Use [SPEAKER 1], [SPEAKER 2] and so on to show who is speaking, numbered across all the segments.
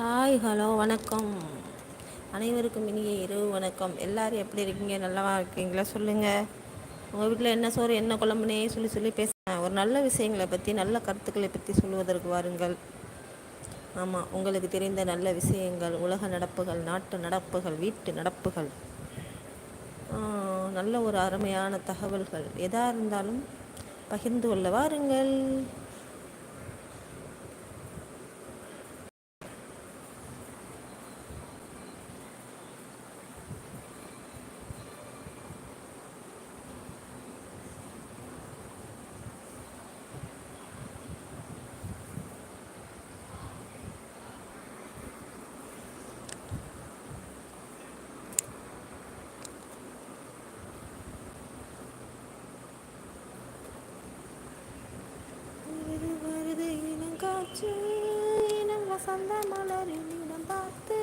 [SPEAKER 1] Hi hello வணக்கம். அனைவருக்கும் இனிய இரவு வணக்கம். எல்லாரும் எப்படி இருக்கீங்க? நல்லவா இருக்கீங்களா? சொல்லுங்கள் உங்கள் வீட்டில் என்ன சோறு என்ன குழம்புனே சொல்லி சொல்லி பேசுகிறேன் ஒரு நல்ல விஷயங்களை பற்றி நல்ல கருத்துக்களை பற்றி சொல்லுவதற்கு வாருங்கள். ஆமாம் உங்களுக்கு தெரிந்த நல்ல விஷயங்கள் உலக நடப்புகள் நாட்டு நடப்புகள் வீட்டு நடப்புகள். நல்ல ஒரு அருமையான தகவல்கள். எதாக இருந்தாலும் பகிர்ந்து கொள்ள வாருங்கள். இளங்காற்று இனம் வசந்த மலரின் இடம் பார்த்து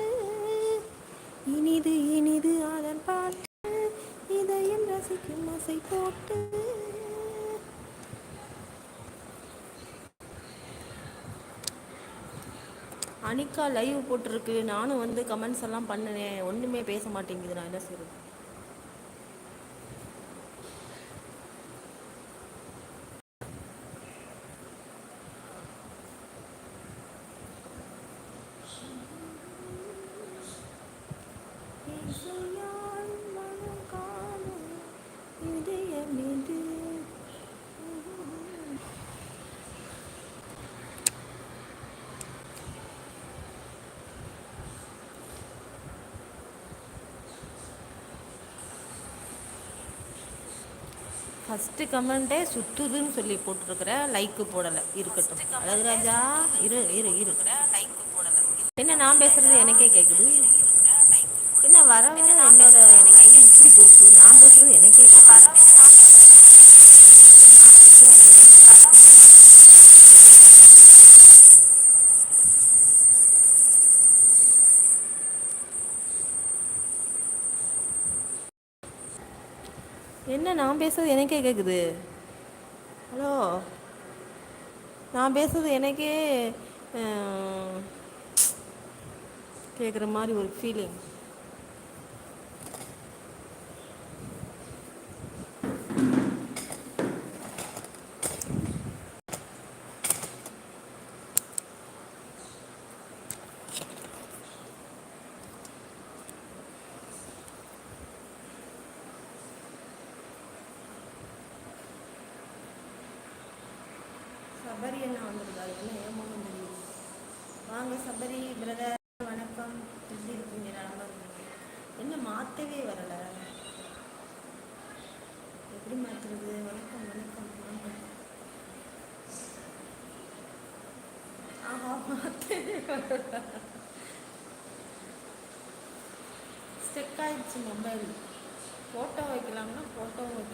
[SPEAKER 1] இனிது இனிது அதன் பாட்டு இதயம் ரசிக்கும் அசை போட்டு. அனிக்கா லைவ் போட்டிருக்கு. நானும் வந்து கமெண்ட்ஸ் எல்லாம் பண்ணினேன் ஒன்றுமே பேச மாட்டேங்குது நான் என்ன செய்றது? ஃபஸ்ட்டு கமெண்ட்டே சுத்துதுன்னு சொல்லி போட்டிருக்கிற லைக்கு போடலை. இருக்கட்டும். அழகு ராஜா இரு இரு இரு. என்ன நான் பேசுறது எனக்கே கேட்குது என்ன வர வர என்னோட லைன் இப்படி போகுது. நான் பேசுறது எனக்கே கேட்குது என்ன நான் பேசுறது எனக்கே கேட்குது ஹலோ? நான் பேசுறது எனக்கே கேட்குற மாதிரி ஒரு ஃபீலிங் சபரி என்ன வந்திருக்காரு. என்ன ஏமாவும் தெரியும்? வாங்க சபரி பிரதர் வணக்கம். எப்படி இருக்கீங்க? நல்லா இருக்கீங்க என்ன மாற்றவே வரலை. எப்படி மாற்றுறது வணக்கம் வணக்கம் வணக்கம். ஆஹா மாற்றவே வரல. ஸ்டெக் ஆயிடுச்சு மொபைல் ஃபோட்டோ வைக்கலாம்னா ஃபோட்டோ வைக்க